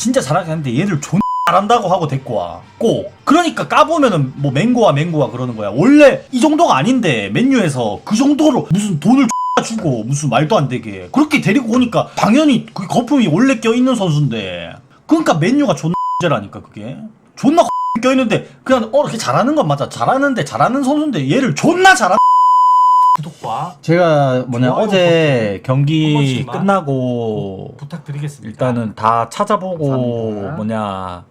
진짜 잘하긴 하는데 얘를 존 잘한다고 하고 데리고 와. 꼭. 그러니까 까보면은 뭐 맹고와 맹고와 그러는 거야. 원래 이 정도가 아닌데 맨유에서 그 정도로 무슨 돈을 주고 무슨 말도 안 되게 그렇게 데리고 오니까 당연히 그 거품이 원래 껴있는 선수인데 그러니까 맨유가 존나 문제라니까 그게 존나 껴있는데 그냥 어 이렇게 잘하는 건 맞아 잘하는데 잘하는 선수인데 얘를 존나 잘한 구독과 제가 뭐냐 좋아요 어제 한 경기 번씩만 끝나고 부탁드리겠습니다. 일단은 다 찾아보고 감사합니다. 뭐냐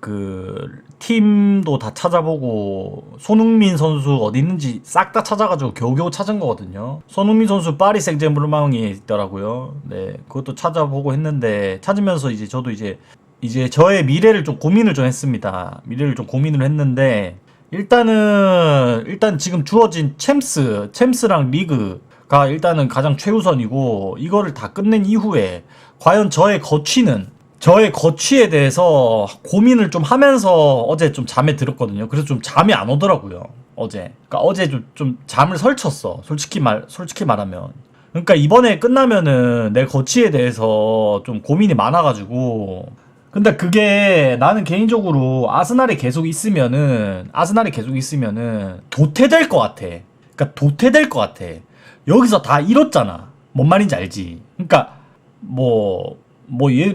그 팀도 다 찾아보고 손흥민 선수 어디 있는지 싹 다 찾아가지고 겨우겨우 찾은 거거든요. 손흥민 선수 파리 생제르맹에 있더라고요. 네, 그것도 찾아보고 했는데 찾으면서 이제 저도 이제 이제 저의 미래를 좀 고민을 좀 했습니다. 미래를 좀 고민을 했는데 일단은 일단 지금 주어진 챔스, 챔스랑 리그가 일단은 가장 최우선이고 이거를 다 끝낸 이후에 과연 저의 거취는 저의 거취에 대해서 고민을 좀 하면서 어제 좀 잠에 들었거든요. 그래서 좀 잠이 안 오더라고요. 어제. 그러니까 어제 좀, 좀 잠을 설쳤어. 솔직히 말 솔직히 말하면. 그러니까 이번에 끝나면은 내 거취에 대해서 좀 고민이 많아가지고 근데 그게 나는 개인적으로 아스날에 계속 있으면은 아스날에 계속 있으면은 도태될 것 같아. 그러니까 도태될 것 같아. 여기서 다 잃었잖아. 뭔 말인지 알지? 그러니까 뭐 뭐얘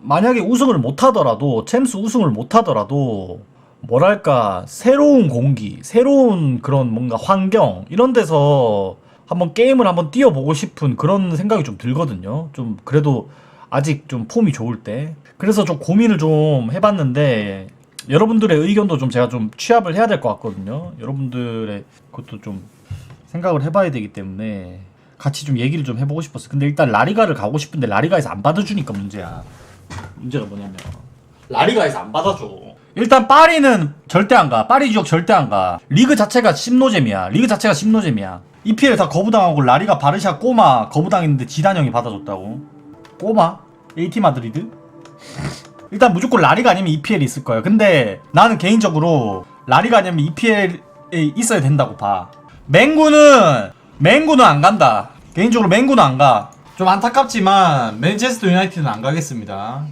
만약에 우승을 못 하더라도 챔스 우승을 못 하더라도 뭐랄까 새로운 공기, 새로운 그런 뭔가 환경 이런 데서 한번 게임을 한번 뛰어보고 싶은 그런 생각이 좀 들거든요. 좀 그래도 아직 좀 폼이 좋을 때. 그래서 좀 고민을 좀 해봤는데 여러분들의 의견도 좀 제가 좀 취합을 해야 될 것 같거든요. 여러분들의 그것도 좀 생각을 해봐야 되기 때문에 같이 좀 얘기를 좀 해보고 싶었어. 근데 일단 라리가를 가고 싶은데 라리가에서 안 받아주니까 문제야. 문제가 뭐냐면 라리가에서 안 받아줘. 일단 파리는 절대 안 가. 파리 지역 절대 안 가. 리그 자체가 심노잼이야. 리그 자체가 심노잼이야. EPL 다 거부당하고 라리가 바르샤 꼬마 거부당했는데 지단 형이 받아줬다고. 꼬마? AT 마드리드? 일단 무조건 라리가 아니면 EPL 있을 거야. 근데 나는 개인적으로 라리가 아니면 EPL에 있어야 된다고 봐. 맹구는 맹구는 안 간다. 개인적으로 맹구는 안 가. 좀 안타깝지만 맨체스터 유나이티드는 안 가겠습니다.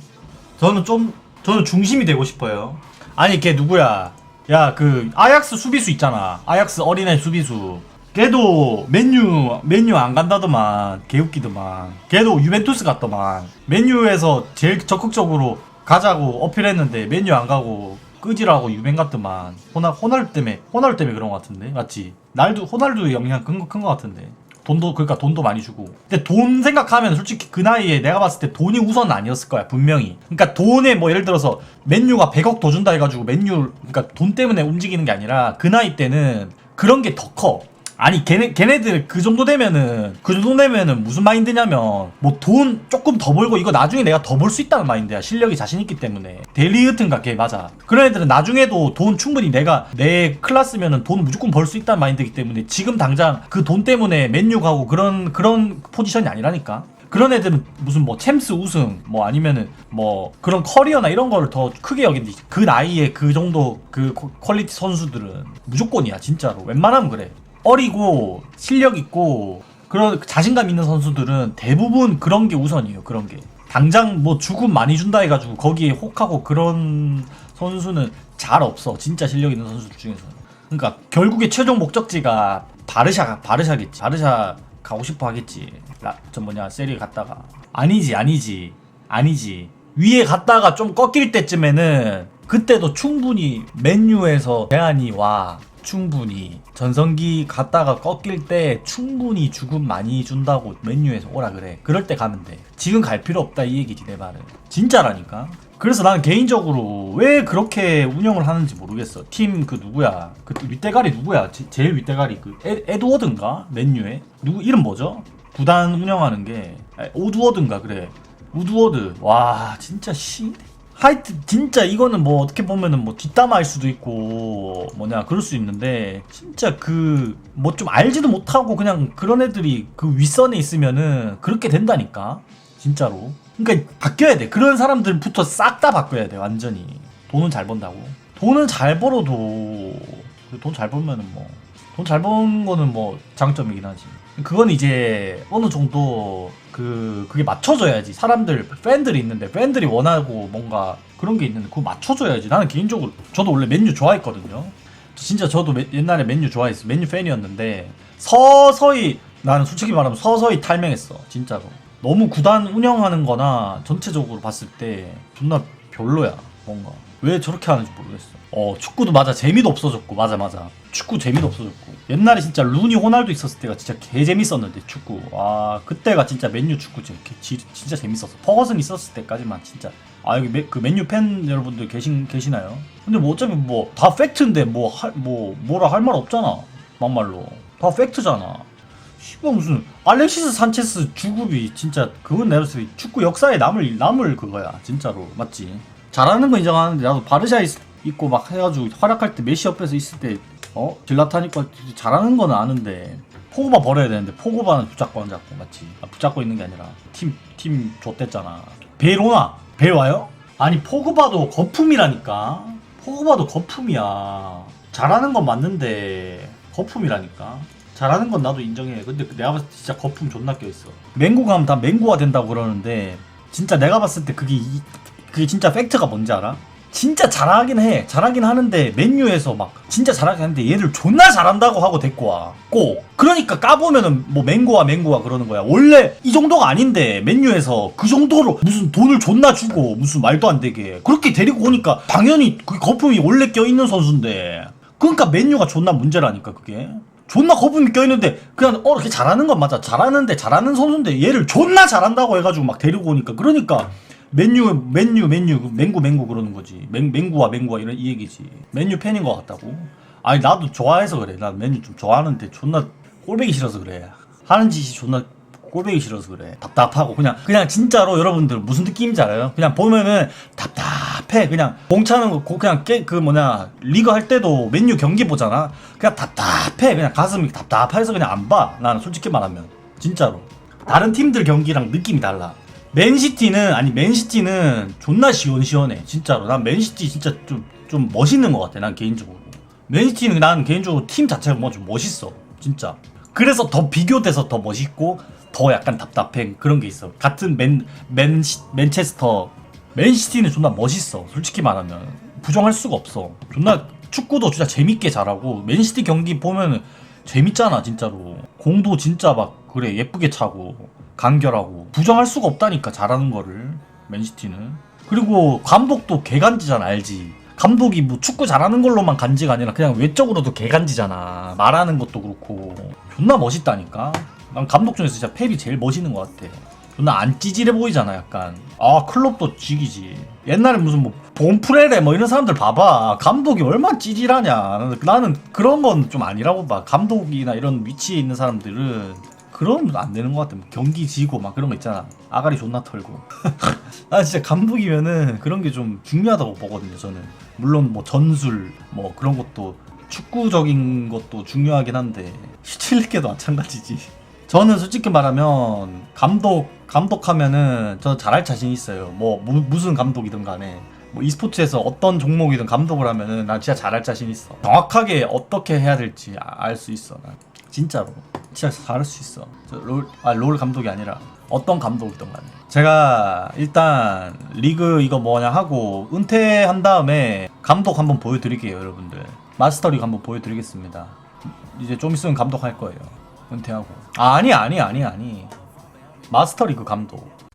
저는 좀 저는 중심이 되고 싶어요. 아니 걔 누구야? 야 그 아약스 수비수 있잖아. 아약스 어린애 수비수. 걔도 맨유 맨유 안 간다더만 개웃기더만. 걔도 유벤투스 갔더만. 맨유에서 제일 적극적으로 가자고 어필했는데 맨유 안 가고 끄지라고 유벤 갔더만. 호날 호날 때문에 호날 때문에 그런 것 같은데 맞지? 날도 호날두 영향 큰거 큰 거 같은데. 돈도 그러니까 돈도 많이 주고. 근데 돈 생각하면 솔직히 그 나이에 내가 봤을 때 돈이 우선 아니었을 거야 분명히. 그러니까 돈에 뭐 예를 들어서 맨유가 100억 더 준다 해가지고 맨유 그러니까 돈 때문에 움직이는 게 아니라 그 나이 때는 그런 게 더 커. 아니 걔네 걔네들 그 정도 되면은 그 정도 되면은 무슨 마인드냐면 뭐 돈 조금 더 벌고 이거 나중에 내가 더 벌 수 있다는 마인드야. 실력이 자신 있기 때문에. 델리흐튼가 걔 맞아. 그런 애들은 나중에도 돈 충분히 내가 내 클라스면은 돈 무조건 벌 수 있다는 마인드이기 때문에 지금 당장 그 돈 때문에 맨유 가고 그런 그런 포지션이 아니라니까. 그런 애들은 무슨 뭐 챔스 우승 뭐 아니면은 뭐 그런 커리어나 이런 거를 더 크게 여긴지 그 나이에 그 정도 그 퀄- 퀄리티 선수들은 무조건이야 진짜로. 웬만하면 그래 어리고 실력 있고 그런 자신감 있는 선수들은 대부분 그런 게 우선이에요. 그런 게 당장 뭐 주급 많이 준다 해가지고 거기에 혹하고 그런 선수는 잘 없어. 진짜 실력 있는 선수들 중에서. 그러니까 결국에 최종 목적지가 바르샤 바르샤겠지. 바르샤 가고 싶어 하겠지. 라, 저 뭐냐 세리에 갔다가 아니지 아니지 아니지 위에 갔다가 좀 꺾일 때쯤에는 그때도 충분히 맨유에서 제안이 와 충분히 전성기 갔다가 꺾일 때 충분히 주급 많이 준다고 맨유에서 오라 그래. 그럴 때 가면 돼. 지금 갈 필요 없다 이 얘기지 내 말은. 진짜라니까. 그래서 나는 개인적으로 왜 그렇게 운영을 하는지 모르겠어. 팀 그 누구야? 그 윗대가리 누구야? 제, 제일 윗대가리 그 에, 에드워드인가? 맨유에? 누구 이름 뭐죠? 구단 운영하는 게. 아, 오드워드인가? 그래. 우드워드. 와 진짜 씨 하여튼 진짜 이거는 뭐 어떻게 보면은 뭐 뒷담화일 수도 있고 뭐냐 그럴 수 있는데 진짜 그 뭐 좀 알지도 못하고 그냥 그런 애들이 그 윗선에 있으면은 그렇게 된다니까. 진짜로. 그러니까 바뀌어야 돼. 그런 사람들부터 싹 다 바꿔야 돼. 완전히. 돈은 잘 번다고. 돈은 잘 벌어도 돈 잘 벌면은 뭐 돈잘번 거는 뭐 장점이긴 하지. 그건 이제 어느 정도 그그 그게 맞춰져야지 사람들 팬들이 있는데 팬들이 원하고 뭔가 그런 게 있는데 그거 맞춰줘야지. 나는 개인적으로 저도 원래 맨유 좋아했거든요. 진짜 저도 메- 옛날에 맨유 좋아했어. 맨유 팬이었는데 서서히 나는 솔직히 말하면 서서히 탈명했어. 진짜로. 너무 구단 운영하는 거나 전체적으로 봤을 때 존나 별로야 뭔가 왜 저렇게 하는지 모르겠어. 어 축구도 맞아. 재미도 없어졌고. 맞아 맞아. 축구 재미도 없어졌고. 옛날에 진짜 루니 호날두 있었을 때가 진짜 개 재밌었는데 축구. 와 그때가 진짜 맨유 축구 진짜, 진짜 재밌었어. 퍼거슨 있었을 때까지만 진짜. 아 여기 메, 그 맨유 팬 여러분들 계신 계시나요? 근데 뭐 어차피 뭐 다 팩트인데 뭐 할 뭐 뭐라 할 말 없잖아. 막말로. 다 팩트잖아. 씨발 무슨 알렉시스 산체스 주급이 진짜 그건 내가 봤을 때 축구 역사에 남을 남을 그거야. 진짜로. 맞지 잘하는 건 인정하는데 나도 바르샤 있, 있고 막 해가지고 활약할 때 메시 옆에서 있을 때 어? 질라타니까 잘하는 거는 아는데 포그바 버려야 되는데 포그바는 붙잡고 앉았고 맞지 아, 붙잡고 있는 게 아니라 팀팀 좆됐잖아. 베로나 벨 와요? 아니 포그바도 거품이라니까. 포그바도 거품이야. 잘하는 건 맞는데 거품이라니까. 잘하는 건 나도 인정해. 근데 내가 봤을 때 진짜 거품 존나 껴있어. 맹구 가면 다 맹구가 된다고 그러는데 진짜 내가 봤을 때 그게 이, 그게 진짜 팩트가 뭔지 알아? 진짜 잘하긴 해. 잘하긴 하는데 맨유에서 막 진짜 잘하긴 하는데 얘들 존나 잘한다고 하고 데리고 와. 꼭. 그러니까 까보면은 뭐 맹고와 맹고와 그러는 거야. 원래 이 정도가 아닌데 맨유에서 그 정도로 무슨 돈을 존나 주고 무슨 말도 안 되게 그렇게 데리고 오니까 당연히 그 거품이 원래 껴있는 선수인데 그러니까 맨유가 존나 문제라니까 그게. 존나 거품이 껴있는데 그냥 어 이렇게 잘하는 건 맞아 잘하는데 잘하는 선수인데 얘를 존나 잘한다고 해가지고 막 데리고 오니까 그러니까 맨유 맨유 맨유 맹구 맹구 그러는 거지. 맹, 맹구와 맹구와 이런 이 얘기지. 맨유 팬인 것 같다고. 아니 나도 좋아해서 그래. 난 맨유 좀 좋아하는데 존나 꼴배기 싫어서 그래. 하는 짓이 존나 꼴배기 싫어서 그래. 답답하고. 그냥 그냥 진짜로 여러분들 무슨 느낌인지 알아요? 그냥 보면은 답답해. 그냥 공차는 거 고- 그냥 깨, 그 뭐냐 리그 할 때도 맨유 경기 보잖아? 그냥 답답해. 그냥 가슴이 답답해서 그냥 안 봐. 나는 솔직히 말하면. 진짜로. 다른 팀들 경기랑 느낌이 달라 맨시티는 아니 맨시티는 존나 시원시원해. 진짜로. 난 맨시티 진짜 좀 좀 멋있는 것 같아 난 개인적으로. 맨시티는 난 개인적으로 팀 자체가 뭐좀 멋있어 진짜. 그래서 더 비교돼서 더 멋있고 더 약간 답답해 그런 게 있어. 같은 맨, 맨 맨체스터. 맨시티는 존나 멋있어 솔직히 말하면. 부정할 수가 없어. 존나 축구도 진짜 재밌게 잘하고 맨시티 경기 보면 재밌잖아 진짜로. 공도 진짜 막 그래 예쁘게 차고 간결하고 부정할 수가 없다니까 잘하는 거를 맨시티는. 그리고 감독도 개간지잖아 알지? 감독이 뭐 축구 잘하는 걸로만 간지가 아니라 그냥 외적으로도 개간지잖아. 말하는 것도 그렇고. 존나 멋있다니까. 난 감독 중에서 진짜 펩이 제일 멋있는 것 같아. 존나 안 찌질해 보이잖아 약간. 아 클럽도 지기지. 옛날에 무슨 뭐 본프레레 뭐 이런 사람들 봐봐. 감독이 얼마나 찌질하냐. 나는 그런 건 좀 아니라고 봐. 감독이나 이런 위치에 있는 사람들은 그러면 안 되는 것 같아. 뭐 경기 지고 막 그런 거 있잖아. 아가리 존나 털고. 아 진짜 감독이면은 그런 게 좀 중요하다고 보거든요 저는. 물론 뭐 전술 뭐 그런 것도 축구적인 것도 중요하긴 한데. 시칠리케도 마찬가지지. 저는 솔직히 말하면 감독 감독하면은 저 잘할 자신 있어요. 뭐 무, 무슨 감독이든 간에. 뭐 e스포츠에서 어떤 종목이든 감독을 하면은 난 진짜 잘할 자신 있어. 정확하게 어떻게 해야 될지 알 수 있어 난. 진짜로 진짜 잘할 수 있어. 롤, 아, 롤 감독이 아니라 어떤 감독이든 간에. 제가 일단 리그 이거 뭐냐 하고 은퇴한 다음에 감독 한번 보여드릴게요 여러분들. 마스터리그 한번 보여드리겠습니다. 이제 좀 있으면 감독할 거예요 은퇴하고. 아, 아니 아니 아니 아니. 마스터리그 감독